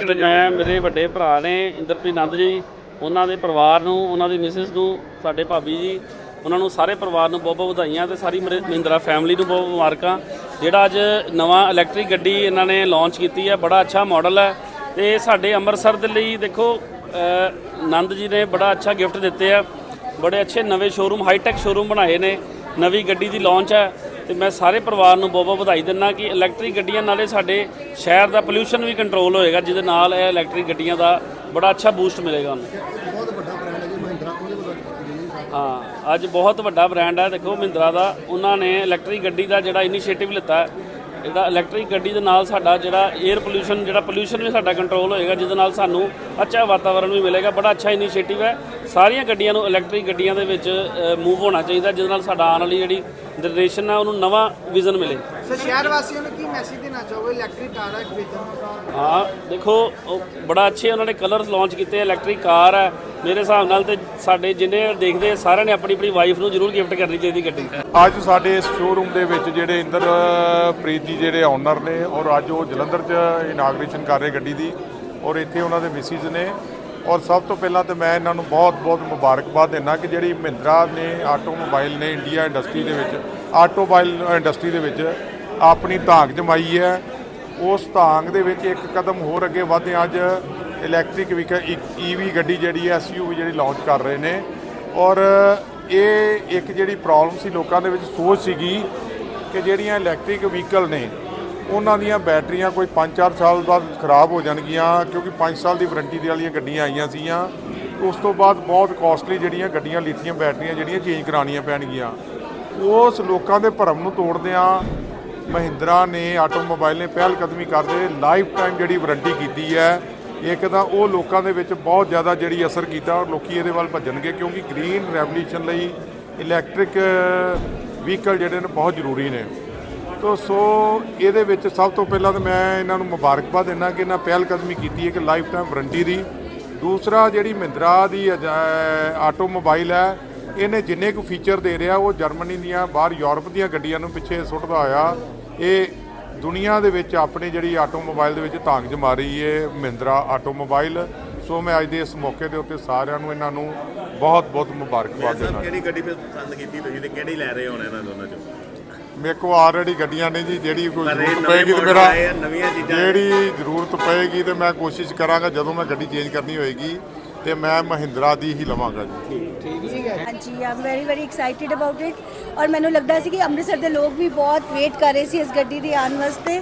ਮੈਂ ਮੇਰੇ ਵੱਡੇ ਭਰਾ ਨੇ ਇੰਦਰਪ੍ਰੀਤ ਨੰਦ ਜੀ ਉਹਨਾਂ ਦੇ ਪਰਿਵਾਰ ਨੂੰ ਉਹਨਾਂ ਦੀ ਮਿਸਿਸ ਨੂੰ ਸਾਡੇ ਭਾਬੀ ਜੀ ਉਹਨਾਂ ਨੂੰ ਸਾਰੇ ਪਰਿਵਾਰ ਨੂੰ ਬਹੁਤ ਬਹੁਤ ਵਧਾਈਆਂ ਤੇ ਸਾਰੀ ਮੇਰੇ ਮਹਿੰਦਰਾ ਫੈਮਿਲੀ ਨੂੰ ਬਹੁਤ ਮੁਬਾਰਕਾਂ। ਜਿਹੜਾ ਅੱਜ ਨਵਾਂ ਇਲੈਕਟ੍ਰਿਕ ਗੱਡੀ ਇਹਨਾਂ ਨੇ ਲਾਂਚ ਕੀਤੀ ਹੈ ਬੜਾ ਅੱਛਾ ਮਾਡਲ ਹੈ ਤੇ ਸਾਡੇ ਅੰਮ੍ਰਿਤਸਰ ਦੇ ਲਈ ਦੇਖੋ ਅ, ਨੰਦ ਜੀ ਨੇ ਬੜਾ ਅੱਛਾ ਗਿਫਟ ਦਿੱਤੇ ਆ। ਬੜੇ ਅੱਛੇ ਨਵੇਂ ਸ਼ੋਰੂਮ ਹਾਈਟੈਕ ਸ਼ੋਰੂਮ ਬਣਾਏ ਨੇ ਨਵੀਂ ਗੱਡੀ ਦੀ ਲਾਂਚ ਹੈ। ਤੇ ਮੈਂ ਸਾਰੇ ਪਰਿਵਾਰ ਨੂੰ ਬਹੁਤ ਬਹੁਤ ਵਧਾਈ ਦਿੰਦਾ ਕਿ ਇਲੈਕਟ੍ਰਿਕ ਗੱਡੀਆਂ ਨਾਲੇ ਸਾਡੇ ਸ਼ਹਿਰ ਦਾ ਪੋਲੂਸ਼ਨ ਵੀ ਕੰਟਰੋਲ ਹੋਏਗਾ ਜਿਹਦੇ ਨਾਲ ਇਹ ਇਲੈਕਟ੍ਰਿਕ ਗੱਡੀਆਂ ਦਾ ਬੜਾ ਅੱਛਾ ਬੂਸਟ ਮਿਲੇਗਾ ਉਹਨੂੰ ਬਹੁਤ ਵੱਡਾ ਬ੍ਰਾਂਡ ਹੈ ਜੀ ਮਹਿੰਦਰਾ ਉਹਦੇ ਵੱਲੋਂ ਹਾਂ ਅੱਜ ਬਹੁਤ ਵੱਡਾ ਬ੍ਰਾਂਡ ਹੈ ਦੇਖੋ ਮਹਿੰਦਰਾ ਦਾ ਉਹਨਾਂ ਨੇ ਇਲੈਕਟ੍ਰਿਕ ਗੱਡੀ ਦਾ ਜਿਹੜਾ ਇਨੀਸ਼ੀਏਟਿਵ ਲਿੱਤਾ ਜਿਹੜਾ ਇਲੈਕਟ੍ਰਿਕ ਗੱਡੀ ਦੇ ਨਾਲ ਸਾਡਾ ਜਿਹੜਾ 에ਅਰ ਪੋਲੂਸ਼ਨ ਜਿਹੜਾ ਪੋਲੂਸ਼ਨ ਵੀ ਸਾਡਾ ਕੰਟਰੋਲ ਹੋਏਗਾ ਜਿਹਦੇ ਨਾਲ ਸਾਨੂੰ ਅੱਛਾ ਵਾਤਾਵਰਣ ਵੀ ਮਿਲੇਗਾ ਬੜਾ ਅੱਛਾ ਇਨੀਸ਼ੀਏਟਿਵ ਹੈ। ਸਾਰੀਆਂ ਗੱਡੀਆਂ ਨੂੰ ਇਲੈਕਟ੍ਰਿਕ ਗੱਡੀਆਂ ਦੇ ਵਿੱਚ ਮੂਵ ਹੋਣਾ ਚਾਹੀਦਾ ਜਿਹਦੇ ਨਾਲ ਸਾਡਾ ਆਉਣ ਵਾਲੀ ਜਿਹੜੀ ਜਨਰੇਸ਼ਨ ਹੈ ਉਹਨੂੰ ਨਵਾਂ ਵਿਜ਼ਨ ਮਿਲੇ। ਸੋ ਸ਼ਹਿਰ ਵਾਸੀਆਂ ਨੂੰ ਕੀ ਮੈਸੇਜ ਦੇਣਾ ਚਾਹੋਗੇ? ਇਲੈਕਟ੍ਰਿਕ ਕਾਰ ਹੈ ਖਰੀਦਣ ਹਾਂ ਦੇਖੋ ਉਹ ਬੜਾ ਅੱਛੇ ਉਹਨਾਂ ਨੇ ਕਲਰਸ ਲਾਂਚ ਕੀਤੇ ਇਲੈਕਟ੍ਰਿਕ ਕਾਰ ਹੈ ਮੇਰੇ ਹਿਸਾਬ ਨਾਲ ਤੇ ਸਾਡੇ ਜਿੰਨੇ ਦੇਖਦੇ ਆ, ਸਾਰਿਆਂ ਨੇ ਆਪਣੀ ਆਪਣੀ ਵਾਈਫ ਨੂੰ ਜ਼ਰੂਰ ਗਿਫਟ ਕਰਨੀ ਚਾਹੀਦੀ ਗੱਡੀ। ਅੱਜ ਸਾਡੇ ਇਸ ਸ਼ੋਰੂਮ ਦੇ ਵਿੱਚ ਜਿਹੜੇ ਇੰਦਰ ਪ੍ਰੀਤ ਜੀ ਜਿਹੜੇ ਓਨਰ ਨੇ ਔਰ ਅੱਜ ਉਹ ਜਲੰਧਰ 'ਚ ਇਨਾਗਰੇਸ਼ਨ ਕਰ ਰਹੇ ਗੱਡੀ ਦੀ ਔਰ ਇੱਥੇ ਉਹਨਾਂ ਦੇ ਮਿਸਿਸ ਨੇ। ਔਰ ਸਭ ਤੋਂ ਪਹਿਲਾਂ ਤੇ ਮੈਂ ਇਹਨਾਂ ਨੂੰ ਬਹੁਤ-ਬਹੁਤ ਮੁਬਾਰਕਬਾਦ ਦਿੰਦਾ ਕਿ ਜਿਹੜੀ ਮਹਿੰਦਰਾ ਨੇ ਆਟੋਮੋਬਾਈਲ ਨੇ ਇੰਡੀਆ ਇੰਡਸਟਰੀ ਦੇ ਵਿੱਚ ਆਟੋਮੋਬਾਈਲ ਇੰਡਸਟਰੀ ਦੇ ਵਿੱਚ ਆਪਣੀ ਧਾਂਗ ਜਮਾਈ ਹੈ। ਉਸ ਧਾਂਗ ਦੇ ਵਿੱਚ ਇੱਕ ਕਦਮ ਹੋਰ ਅੱਗੇ ਵਧੇ ਅੱਜ ਇਲੈਕਟ੍ਰਿਕ ਵਹੀਕਲ ਈਵੀ ਗੱਡੀ ਜਿਹੜੀ ਹੈ ਐਸਯੂਵੀ ਜਿਹੜੀ ਲਾਂਚ ਕਰ ਰਹੇ ਨੇ। ਔਰ ਇਹ ਇੱਕ ਜਿਹੜੀ ਪ੍ਰੋਬਲਮ ਸੀ ਲੋਕਾਂ ਦੇ ਵਿੱਚ ਸੋਚ ਸੀਗੀ ਕਿ ਜਿਹੜੀਆਂ ਇਲੈਕਟ੍ਰਿਕ ਵਹੀਕਲ ਨੇ ਉਹਨਾਂ ਦੀਆਂ ਬੈਟਰੀਆਂ ਕੋਈ 5-4 ਸਾਲ ਬਾਅਦ ਖਰਾਬ ਹੋ ਜਾਣਗੀਆਂ, ਕਿਉਂਕਿ 5 ਸਾਲ ਦੀ ਵਾਰੰਟੀ ਦੇ ਵਾਲੀਆਂ ਗੱਡੀਆਂ ਆਈਆਂ ਸੀਗੀਆਂ ਉਸ ਤੋਂ ਬਾਅਦ ਬਹੁਤ ਕਾਸਟਲੀ ਜਿਹੜੀਆਂ ਗੱਡੀਆਂ ਲਿਥੀਅਮ ਬੈਟਰੀਆਂ ਜਿਹੜੀਆਂ ਚੇਂਜ ਕਰਾਉਣੀਆਂ ਪੈਣਗੀਆਂ। ਉਸ ਲੋਕਾਂ ਦੇ ਭਰਮ ਨੂੰ ਤੋੜਦਿਆਂ ਮਹਿੰਦਰਾ ਨੇ ਆਟੋਮੋਬਾਈਲ ਨੇ ਪਹਿਲ ਕਦਮੀ ਕਰਦੇ ਲਾਈਫ ਟਾਈਮ ਜਿਹੜੀ ਵਾਰੰਟੀ ਕੀਤੀ ਹੈ, ਇੱਕ ਤਾਂ ਉਹ ਲੋਕਾਂ ਦੇ ਵਿੱਚ ਬਹੁਤ ਜ਼ਿਆਦਾ ਜਿਹੜੀ ਅਸਰ ਕੀਤਾ ਔਰ ਲੋਕੀ ਇਹਦੇ ਵੱਲ ਭੱਜਣਗੇ, ਕਿਉਂਕਿ ਗ੍ਰੀਨ ਰੈਵੋਲੂਸ਼ਨ ਲਈ ਇਲੈਕਟ੍ਰਿਕ ਵਹੀਕਲ ਜਿਹੜੇ ਨੇ ਬਹੁਤ ਜ਼ਰੂਰੀ ਨੇ। ਤੋ ਸੋ ਇਹਦੇ ਵਿੱਚ ਸਭ ਤੋਂ ਪਹਿਲਾਂ ਤਾਂ ਮੈਂ ਇਹਨਾਂ ਨੂੰ ਮੁਬਾਰਕਬਾਦ ਦਿੰਦਾ ਕਿ ਇਹਨਾਂ ਪਹਿਲ ਕਦਮੀ ਕੀਤੀ ਹੈ ਕਿ ਲਾਈਫ ਟਾਈਮ ਵਾਰੰਟੀ ਦੀ। ਦੂਸਰਾ ਜਿਹੜੀ ਮਹਿੰਦਰਾ ਦੀ ਆਟੋਮੋਬਾਈਲ ਹੈ ਇਹਨੇ ਜਿੰਨੇ ਕੁ ਫੀਚਰ ਦੇ ਰਿਹਾ ਉਹ ਜਰਮਨੀ ਦੀਆਂ ਬਾਹਰ ਯੂਰਪ ਦੀਆਂ ਗੱਡੀਆਂ ਨੂੰ ਪਿੱਛੇ ਸੁੱਟਦਾ ਹੋਇਆ। ਇਹ ਦੁਨੀਆ ਦੇ ਵਿੱਚ ਆਪਣੀ ਜਿਹੜੀ ਆਟੋਮੋਬਾਈਲ ਦੇ ਵਿੱਚ ਤਾਂਗ ਜਮਾ ਰਹੀ ਹੈ ਮਹਿੰਦਰਾ ਆਟੋਮੋਬਾਈਲ ਸੋ ਮੈਂ ਅੱਜ ਦੇ ਇਸ ਮੌਕੇ ਦੇ ਉੱਤੇ ਸਾਰਿਆਂ ਨੂੰ ਇਹਨਾਂ ਨੂੰ ਬਹੁਤ ਬਹੁਤ ਮੁਬਾਰਕਬਾਦ ਦਿੰਦਾ। ਕਿਹੜੀ ਗੱਡੀ ਪਸੰਦ ਕੀਤੀ ਤੁਸੀਂ ਤੇ ਕਿਹੜੀ ਲੈ ਰਹੇ ਹੋਣੇ ਇਹਨਾਂ ਦੋਨਾਂ ਚੋਂ? ਮੇਰੇ ਕੋਲ ਆਲਰੇਡੀ ਗੱਡੀਆਂ ਨੇ ਜੀ ਜਿਹੜੀ ਕੋਈ ਜ਼ਰੂਰਤ ਨਵੇਂ ਪਏਗੀ ਤੇ ਮੇਰਾ ਆਏ ਆ, ਨਵੀਆਂ ਚੀਜ਼ਾਂ ਜਿਹੜੀ ਜ਼ਰੂਰਤ ਪਏਗੀ ਤੇ ਮੈਂ ਕੋਸ਼ਿਸ਼ ਕਰਾਂਗਾ ਜਦੋਂ ਮੈਂ ਗੱਡੀ ਚੇਂਜ ਕਰਨੀ ਹੋਏਗੀ ਤੇ ਮੈਂ ਮਹਿੰਦਰਾ ਦੀ ਹੀ ਲਵਾਂਗਾ ਜੀ। ਹਾਂਜੀ I'm very very excited about it ਔਰ ਮੈਨੂੰ ਲੱਗਦਾ ਸੀ ਕਿ ਅੰਮ੍ਰਿਤਸਰ ਦੇ ਲੋਕ ਵੀ ਬਹੁਤ ਵੇਟ ਕਰ ਰਹੇ ਸੀ ਇਸ ਗੱਡੀ ਦੀ ਆਉਣ ਵਾਸਤੇ।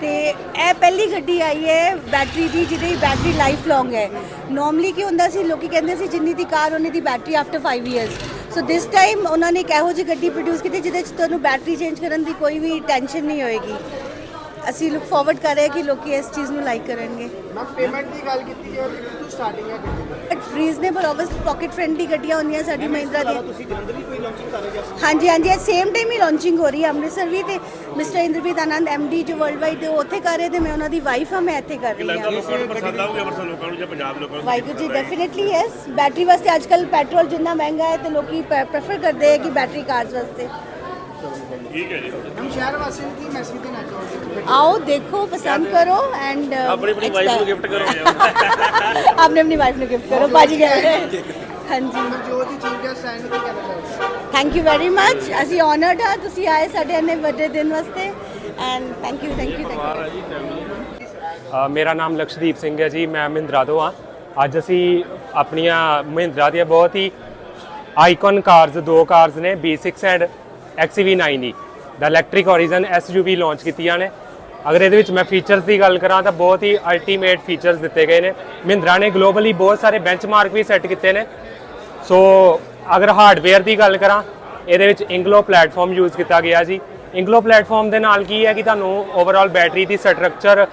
ਤੇ ਇਹ ਪਹਿਲੀ ਗੱਡੀ ਆਈ ਹੈ ਬੈਟਰੀ ਦੀ ਜਿਹਦੀ ਬੈਟਰੀ ਲਾਈਫ ਲੌਂਗ ਹੈ। ਨਾਰਮਲੀ ਕੀ ਹੁੰਦਾ ਸੀ ਲੋਕੀ ਕਹਿੰਦੇ ਸੀ ਜਿੰਨੀ ਦੀ ਕਾਰ ਉਹਨੀ ਦੀ battery after 5 years so this time ਉਹਨਾਂ ਨੇ ਇੱਕ ਇਹੋ ਜਿਹੀ ਗੱਡੀ ਪ੍ਰੋਡਿਊਸ ਕੀਤੀ ਜਿਹਦੇ ਚ ਤੁਹਾਨੂੰ ਬੈਟਰੀ ਚੇਂਜ ਕਰਨ ਦੀ ਕੋਈ ਵੀ ਟੈਨਸ਼ਨ ਨਹੀਂ ਹੋਏਗੀ। ਅਸੀਂ ਲੁੱਕ ਫਾਰਵਰਡ ਕਰ ਰਹੇ ਹਾਂ ਕਿ ਲੋਕੀ ਇਸ ਚੀਜ਼ ਨੂੰ ਲਾਈਕ ਕਰਨਗੇ। ਮੈਂ ਪੇਮੈਂਟ ਦੀ ਗੱਲ ਕੀਤੀ ਹੈ ਕਿੰਨੀ ਸਟਾਰਟਿੰਗ ਹੈ ਦੀ? But reasonable obvious pocket friendly ਗੱਡੀਆਂ ਹੁੰਦੀਆਂ ਸਾਡੀ ਮਹਿੰਦਰਾ ਦੀਆਂ ਤੁਸੀਂ ਜਲੰਧਰ ਵੀ ਕੋਈ ਲਾਂਚਿੰਗ ਕਰ ਰਹੇ ਹੋ ਹਾਂਜੀ ਹਾਂਜੀ ਇਹ ਸੇਮ ਟਾਈਮ ਹੀ ਲਾਂਚਿੰਗ ਹੋ ਰਹੀ ਹੈ ਅੰਮ੍ਰਿਤਸਰ ਵੀ ਤੇ ਮਿਸਟਰ ਇੰਦਰਪ੍ਰੀਤ ਆਨੰਦ ਡੀ ਜੋ ਵਰਲਡ ਵਾਈਡ ਦੇ ਉਹ ਉੱਥੇ ਕਰ ਰਹੇ ਤੇ ਮੈਂ ਉਹਨਾਂ ਦੀ ਵਾਈਫ ਹਾਂ ਮੈਂ ਇੱਥੇ ਕਰ ਰਹੀ ਹਾਂ। ਲੋਕਾਂ ਨੂੰ ਪਸੰਦ ਆਊਗੀ ਅੰਮ੍ਰਿਤਸਰ ਲੋਕਾਂ ਨੂੰ ਜਾਂ ਪੰਜਾਬ ਲੋਕਾਂ ਨੂੰ? Waheguru ji definitely yes battery ਵਾਸਤੇ ਅੱਜਕੱਲ ਪੈਟਰੋਲ ਜਿੰਨਾ ਮਹਿੰਗਾ ਹੈ ਤੇ ਲੋਕੀ ਪ੍ਰੈਫਰ ਕਰਦੇ ਹੈ ਕਿ ਬੈਟਰੀ ਕਾਰਸ ਵਾਸਤੇ। ਹਮ ਸ਼ਹਿਰ ਵਾਸੀਆਂ ਨੂੰ ਕੀ ਮੈਸੇਜ ਦੇਣਾ ਆਓ ਦੇਖੋ ਪਸੰਦ ਕਰੋ ਐਂਡ ਆਪਣੀ ਆਪਣੀ ਵਾਈਫ ਨੂੰ ਗਿਫਟ ਕਰੋ ਆਪਣੀ ਆਪਣੀ ਵਾਈਫ ਨੂੰ ਗਿਫਟ ਕਰੋ ਬਾਜੀ ਗਏ ਹਾਂਜੀ। ਜੋ ਦੀ ਚੀਜ਼ ਹੈ ਸਟੈਂਡ ਤੇ ਕਹਿਣਾ ਚਾਹੋਗੇ ਥੈਂਕ ਯੂ ਵੈਰੀ ਮੱਚ ਅਸੀਂ ਆਨਰਡ ਹਾਂ ਤੁਸੀਂ ਆਏ ਸਾਡੇ ਇੰਨੇ ਵੱਡੇ ਦਿਨ ਵਾਸਤੇ। And thank you thank you thank you ਅ, ਮੇਰਾ ਨਾਮ ਲਕਸ਼ਦੀਪ ਸਿੰਘ ਹੈ ਜੀ ਮੈਂ ਮਹਿੰਦਰਾ ਤੋਂ ਆ ਅੱਜ ਅਸੀਂ ਆਪਣੀਆਂ ਮਹਿੰਦਰਾ ਦੀਆਂ ਬਹੁਤ ਹੀ ਆਈਕਨ ਕਾਰਸ ਦੋ ਕਾਰਸ ਨੇ B6 ਐਂਡ XCV9e ਦਾ ਇਲੈਕਟ੍ਰਿਕ ਹੋਰਾਈਜ਼ਨ SUV ਲਾਂਚ ਕੀਤੀਆਂ ਨੇ। ਅਗਰ ਇਹਦੇ ਵਿੱਚ ਮੈਂ ਫੀਚਰਸ ਦੀ ਗੱਲ ਕਰਾਂ ਤਾਂ ਬਹੁਤ ਹੀ ਅਲਟੀਮੇਟ ਫੀਚਰਸ ਦਿੱਤੇ ਗਏ ਨੇ। ਮਹਿੰਦਰਾ ਨੇ ਗਲੋਬਲੀ ਬਹੁਤ ਸਾਰੇ ਬੈਂਚਮਾਰਕ ਵੀ ਸੈੱਟ ਕੀਤੇ ਨੇ। ਸੋ ਅਗਰ ਹਾਰਡਵੇਅਰ ਦੀ ਗੱਲ ਕਰਾਂ, ਇਹਦੇ ਵਿੱਚ ਇੰਗਲੋ ਪਲੇਟਫਾਰਮ ਯੂਜ਼ ਕੀਤਾ ਗਿਆ ਜੀ। ਇੰਗਲੋ ਪਲੇਟਫਾਰਮ ਦੇ ਨਾਲ ਕੀ ਹੈ ਕਿ ਤੁਹਾਨੂੰ ਓਵਰਆਲ ਬੈਟਰੀ ਦੀ ਸਟਰਕਚਰ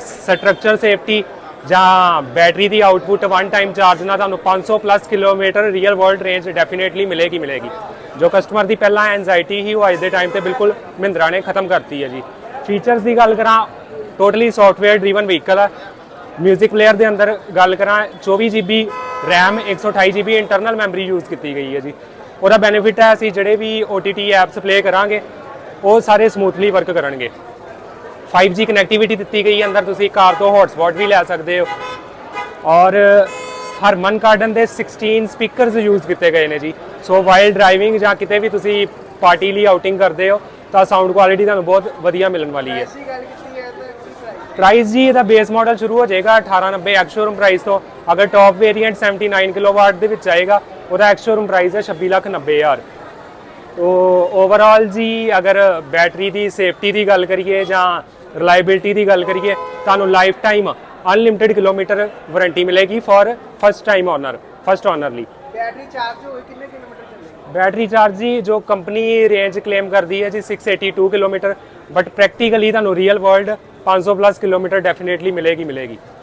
ਸਟਰਕਚਰ ਸੇਫਟੀ ਜਾਂ ਬੈਟਰੀ ਦੀ ਆਊਟਪੁੱਟ ਵਨ ਟਾਈਮ ਚਾਰਜ ਨਾਲ ਤੁਹਾਨੂੰ 500 plus kilometre real world range definitely ਮਿਲੇਗੀ ਮਿਲੇਗੀ। ਜੋ ਕਸਟਮਰ ਦੀ ਪਹਿਲਾਂ ਐਂਜ਼ਾਈਟੀ ਹੀ ਉਹ ਅੱਜ ਦੇ ਟਾਈਮ ਤੇ ਬਿਲਕੁਲ ਮਹਿੰਦਰਾ ਨੇ ਖਤਮ ਕਰਤੀ ਹੈ ਜੀ। ਫੀਚਰਸ ਦੀ ਗੱਲ ਕਰਾਂ ਟੋਟਲੀ ਸੌਫਟਵੇਅਰ ਡਰੀਵਨ ਵਹੀਕਲ ਹੈ ਮਿਊਜ਼ਿਕ ਪਲੇਅਰ ਦੇ ਅੰਦਰ ਗੱਲ ਕਰਾਂ 24 GB RAM 128 GB internal memory use ਕੀਤੀ ਗਈ ਹੈ ਜੀ। ਉਹਦਾ ਬੈਨੀਫਿਟ ਹੈ, ਅਸੀਂ ਜਿਹੜੇ ਵੀ OTT ਐਪਸ ਪਲੇ ਕਰਾਂਗੇ, ਉਹ ਸਾਰੇ ਸਮੂਥਲੀ ਵਰਕ ਕਰਨਗੇ। 5G ਕਨੈਕਟੀਵਿਟੀ ਦਿੱਤੀ ਗਈ ਹੈ ਅੰਦਰ, ਤੁਸੀਂ ਕਾਰ ਤੋਂ ਹੌਟਸਪੌਟ ਵੀ ਲੈ ਸਕਦੇ ਹੋ। ਔਰ ਹਰਮਨ ਕਾਰਡਨ ਦੇ 16 ਸਪੀਕਰਸ ਯੂਜ਼ ਕੀਤੇ ਗਏ ਨੇ ਜੀ। ਸੋ ਵਾਈਲ ਡਰਾਈਵਿੰਗ ਜਾਂ ਕਿਤੇ ਵੀ ਤੁਸੀਂ ਪਾਰਟੀ ਲਈ ਆਊਟਿੰਗ ਕਰਦੇ ਹੋ ਤਾਂ ਸਾਊਂਡ ਕੁਆਲਿਟੀ ਤੁਹਾਨੂੰ ਬਹੁਤ ਵਧੀਆ ਮਿਲਣ ਵਾਲੀ ਹੈ। ਐਸੀ ਗੱਲ ਕੀਤੀ ਹੈ ਤਾਂ ਕੀ ਪ੍ਰਾਈਸ ਪ੍ਰਾਈਸ ਜੀ ਇਹਦਾ ਬੇਸ ਮਾਡਲ ਸ਼ੁਰੂ ਹੋ ਜਾਏਗਾ 1890 ਐਕਸ ਸ਼ੋਰੂਮ ਪ੍ਰਾਈਸ ਤੋਂ। ਅਗਰ ਟੌਪ ਵੇਰੀਐਂਟ 79 ਕਿਲੋਵਾਟ ਦੇ ਵਿੱਚ ਆਏਗਾ ਉਹਦਾ ਐਕਸ ਸ਼ੋਰੂਮ ਪ੍ਰਾਈਸ ਹੈ 26 ਲੱਖ 90 ਹਜ਼ਾਰ। ਤੋ ਓਵਰਆਲ ਜੀ ਅਗਰ ਬੈਟਰੀ ਦੀ ਸੇਫਟੀ ਦੀ ਗੱਲ ਕਰੀਏ ਜਾਂ ਰਿਲਾਇਬਿਲਟੀ ਦੀ ਗੱਲ ਕਰੀਏ ਤੁਹਾਨੂੰ life time unlimited kilometre warranty ਮਿਲੇਗੀ for first time owner first owner ਲਈ। ਬੈਟਰੀ ਚਾਰਜ ਹੋਏ ਕਿੰਨੇ ਕਿਲੋਮੀਟਰ ਬੈਟਰੀ ਚਾਰਜ ਜੀ, ਜੋ ਕੰਪਨੀ ਰੇਂਜ ਕਲੇਮ ਕਰਦੀ ਹੈ ਜੀ 682 ਕਿਲੋਮੀਟਰ ਬਟ ਪ੍ਰੈਕਟੀਕਲੀ ਤੁਹਾਨੂੰ real world 500 plus kilometre definitely ਮਿਲੇਗੀ ਮਿਲੇਗੀ।